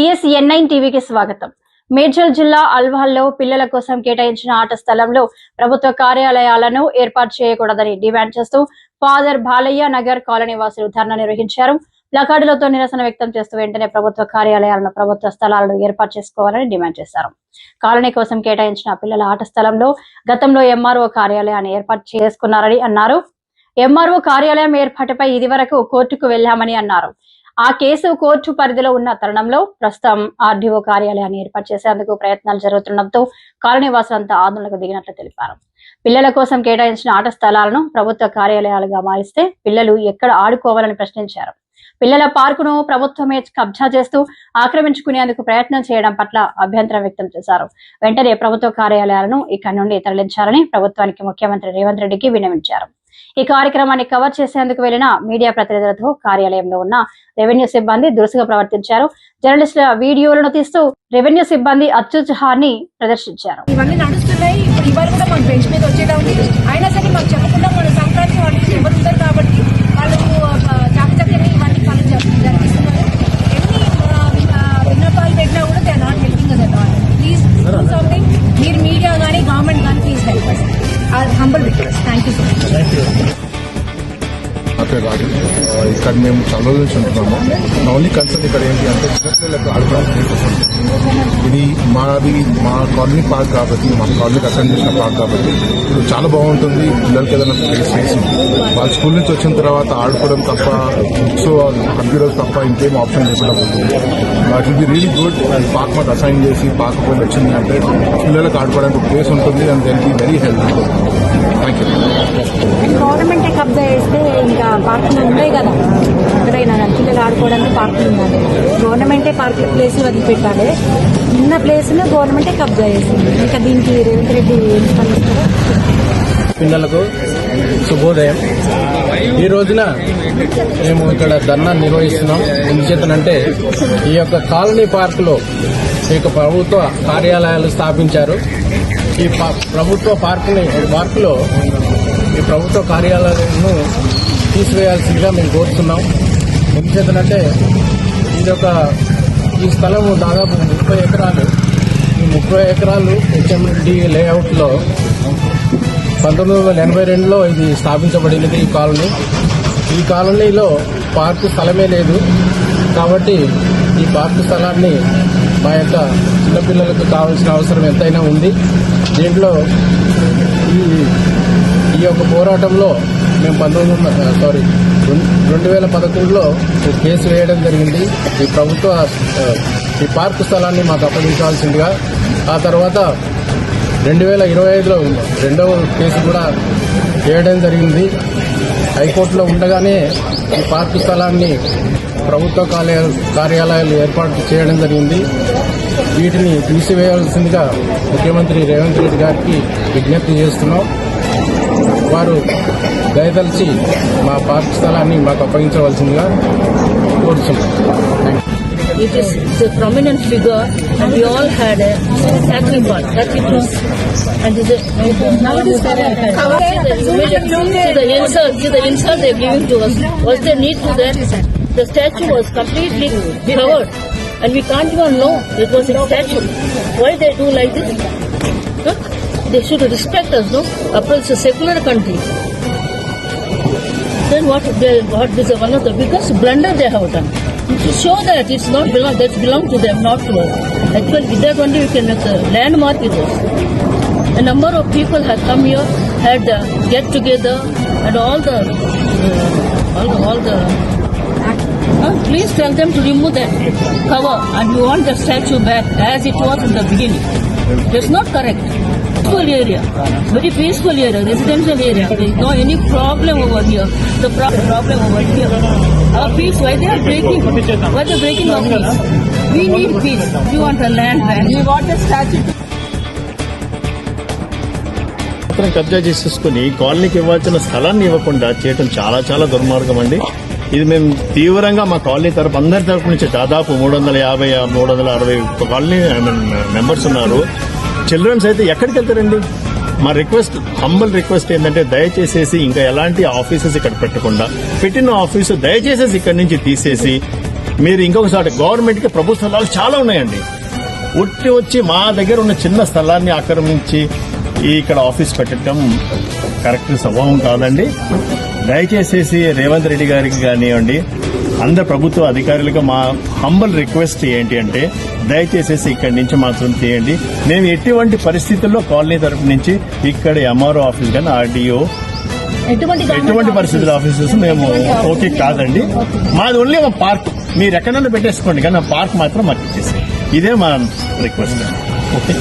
సిఎస్ఎన్ఐన్ టీవీకి స్వాగతం. మేడ్చల్ జిల్లా అల్వాల్లో పిల్లల కోసం కేటాయించిన ఆట స్థలంలో ప్రభుత్వ కార్యాలయాలను ఏర్పాటు చేయకూడదని డిమాండ్ చేస్తూ ఫాదర్ బాలయ్య నగర్ కాలనీ వాసులు ధర్నా నిర్వహించారు. ప్లకార్డులతో నిరసన వ్యక్తం చేస్తూ వెంటనే ప్రభుత్వ కార్యాలయాలను ప్రభుత్వ స్థలాలను ఏర్పాటు చేసుకోవాలని డిమాండ్ చేశారు. కాలనీ కోసం కేటాయించిన పిల్లల ఆట స్థలంలో గతంలో ఎంఆర్ఓ కార్యాలయాన్ని ఏర్పాటు చేసుకున్నారని అన్నారు. ఎంఆర్ఓ కార్యాలయం ఏర్పాటుపై ఇది వరకు కోర్టుకు వెళ్ళామని అన్నారు. ఆ కేసు కోర్టు పరిధిలో ఉన్న తరుణంలో ప్రస్తుతం ఆర్డీఓ కార్యాలయాన్ని ఏర్పాటు చేసేందుకు ప్రయత్నాలు జరుగుతుండటంతో కాలనీ అంతా ఆందోళనకు దిగినట్లు తెలిపారు. పిల్లల కోసం కేటాయించిన ఆట స్థలాలను ప్రభుత్వ కార్యాలయాలుగా మారిస్తే పిల్లలు ఎక్కడ ఆడుకోవాలని ప్రశ్నించారు. పిల్లల పార్కును ప్రభుత్వమే కబ్జా చేస్తూ ఆక్రమించుకునేందుకు ప్రయత్నం చేయడం పట్ల అభ్యంతరం వ్యక్తం చేశారు. వెంటనే ప్రభుత్వ కార్యాలయాలను ఇక్కడి నుండి తరలించాలని ప్రభుత్వానికి ముఖ్యమంత్రి రేవంత్ రెడ్డికి విన్నవించారు. ఈ కార్యక్రమాన్ని కవర్ చేసేందుకు వెళ్ళిన మీడియా ప్రతినిధులతో కార్యాలయంలో ఉన్న రెవెన్యూ సిబ్బంది దురుసుగా ప్రవర్తించారు. జర్నలిస్టుల వీడియోలను తీస్తూ రెవెన్యూ సిబ్బంది అత్యుత్సాహాన్ని ప్రదర్శించారు. ఇవన్నీ నడుస్తున్నాయి. ఇవాళ కూడా మాకు బెంచ్ మీద వచ్చేలా ఉంది. అయినా సరే మాకు చెప్పకుండా మన సంక్రాంతి వాళ్ళు కాబట్టి వాళ్ళు చాకచక్యంగా ఇవన్నీ పనులు జరి- జరిపిస్తున్నారు. ఎన్ని ఆ, విన్నపాలు పెట్టినా కూడా they not helping us at please something మీరు మీడియా కానీ గవర్నమెంట్ కానీ please help us humble request thank you so much Thank you. కాదు ఇక్కడ మేము చాలా రోజుల నుంచి ఉంటున్నాము. నా ఓన్లీ కన్సర్న్ ఇక్కడ ఏంటి అంటే చిన్నపిల్లలకు ఆడుకోవడానికి ఇది మాది మా కాలనీ పార్క్ కాబట్టి మా కాలనీకి అసైన్ చేసిన పార్క్ కాబట్టి ఇప్పుడు చాలా బాగుంటుంది. పిల్లలకి ఏదైనా ప్లేస్ చేసి వాళ్ళ స్కూల్ నుంచి వచ్చిన తర్వాత ఆడుకోవడం తప్ప బుక్స్ కంప్యూటర్స్ తప్ప ఇంకేం ఆప్షన్ లేకుండా పోతుంది. It will be really good park మాకు అసైన్ చేసి పార్క్ పోయి వచ్చింది అంటే పిల్లలకు ఆడుకోవడానికి ప్లేస్ ఉంటుంది and then be very help thank you government కబ్జా చేస్తే పార్కులు ఉంటాయి కదా. ఎక్కడైనా కానీ పిల్లలు ఆడుకోవడానికి పార్కులు ఉండాలి గవర్నమెంటే పార్కుల ప్లేస్ వదిలిపెట్టాలి. ఉన్న ప్లేస్ను గవర్నమెంటే కబ్జా చేసింది. ఇంకా దీనికి రేవంత్ రెడ్డి ఏం స్పందిస్తారో పిల్లలకు శుభోదయం. ఈ రోజున మేము ఇక్కడ ధర్నా నిర్వహిస్తున్నాం. ఎందుచేతనంటే ఈ యొక్క కాలనీ పార్కులో ఈ యొక్క ప్రభుత్వ కార్యాలయాలు స్థాపించారు. ఈ ప- ప్రభుత్వ పార్కుని పార్కులో ఈ ప్రభుత్వ కార్యాలయాలను తీసివేయాల్సిందిగా మేము కోరుతున్నాం. ఎందుచేతనంటే ఇది ఒక ఈ స్థలం దాదాపు ముప్పై ఎకరాలు. ఈ ముప్పై ఎకరాలు హెచ్ఎండి లేఅవుట్లో పంతొమ్మిది వందల ఎనభై రెండులో ఇది స్థాపించబడినది ఈ కాలనీ. ఈ కాలనీలో పార్కు స్థలమే లేదు. కాబట్టి ఈ పార్కు స్థలాన్ని మా యొక్క చిన్నపిల్లలకు కావాల్సిన అవసరం ఎంతైనా ఉంది. దీంట్లో ఈ ఈ యొక్క పోరాటంలో మేము పంతొమ్మిది వందల సారీ రెండు వేల పదకొండులో కేసు వేయడం జరిగింది. ఈ ప్రభుత్వ ఈ పార్కు స్థలాన్ని మాకు అప్పగించాల్సిందిగా. ఆ తర్వాత రెండు వేల ఇరవై ఐదులో రెండవ కేసు కూడా వేయడం జరిగింది. హైకోర్టులో ఉండగానే ఈ పార్కు స్థలాన్ని ప్రభుత్వ కార్యాలయాలు ఏర్పాటు చేయడం జరిగింది. వీటిని తీసివేయాల్సిందిగా ముఖ్యమంత్రి రేవంత్ రెడ్డి గారికి విజ్ఞప్తి చేస్తున్నాం. వారు దయతలిచి మా పార్క్ స్థలాన్ని మాకు అప్పగించవలసిందిగా కోరుతున్నాం It is the prominent figure, and we all had a sacred part. That it was, and is it, now it is See the insult, see the insult they are giving to us. Was the need to that? The statue was completely covered, and we can't even know it was a statue. Why they do like this? Huh? They should respect us, no? Apple is a secular country. Then what? They, what is one of the biggest blunder they have done? To show that it's not belong, that belong to them, not to us. Actually, with that only we can make a landmark with us. A number of people have come here, had the get together, and all the, uh, all the, all the. Uh, please tell them to remove that cover, and we want the statue back as it was in the beginning. That's not correct. Peaceful area, very peaceful area, residential area. There is no any problem over here. The pro- problem over here. Our peace, why they are breaking? Why they are breaking our peace? We need peace. We want a land back. We want a statue. to మాత్రం కబ్జా చేసేసుకుని కాలనీకి ఇవ్వాల్సిన స్థలాన్ని ఇవ్వకుండా చేయటం చాలా చాలా దుర్మార్గం అండి ఇది మేము తీవ్రంగా మా కాలనీ తరపు అందరి తరపు నుంచి దాదాపు మూడు వందల యాభై మూడు వందల అరవై కాలనీ ఐ మీన్ మెంబర్స్ ఉన్నారు చిల్డ్రన్స్ అయితే ఎక్కడికి వెళ్తారండి? మా రిక్వెస్ట్ హంబల్ రిక్వెస్ట్ ఏంటంటే దయచేసేసి ఇంకా ఎలాంటి ఆఫీసెస్ ఇక్కడ పెట్టకుండా పెట్టిన ఆఫీసు దయచేసేసి ఇక్కడ నుంచి తీసేసి మీరు ఇంకొకసారి గవర్నమెంట్కి ప్రభుత్వ స్థలాలు చాలా ఉన్నాయండి. ఉట్టి వచ్చి మా దగ్గర ఉన్న చిన్న స్థలాన్ని ఆక్రమించి ఇక్కడ ఆఫీస్ పెట్టడం కరెక్ట్ స్వభావం కాదండి. దయచేసేసి రేవంత్ రెడ్డి గారికి కానివ్వండి అందరు ప్రభుత్వ అధికారులకు మా హంబల్ రిక్వెస్ట్ ఏంటి అంటే దయచేసేసి ఇక్కడి నుంచి మాత్రం తీయండి. మేము ఎటువంటి పరిస్థితుల్లో కాలనీ తరపు నుంచి ఇక్కడ ఎంఆర్ఓ ఆఫీస్ కానీ ఆర్డీఓ ఎటువంటి ఎటువంటి పరిస్థితుల ఆఫీసెస్ మేము ఓకే కాదండి. మాది ఓన్లీ ఒక పార్క్ మీరు ఎక్కడైనా పెట్టేసుకోండి కానీ ఆ పార్క్ మాత్రం మాకు ఇచ్చేసి ఇదే మా రిక్వెస్ట్ ఓకే.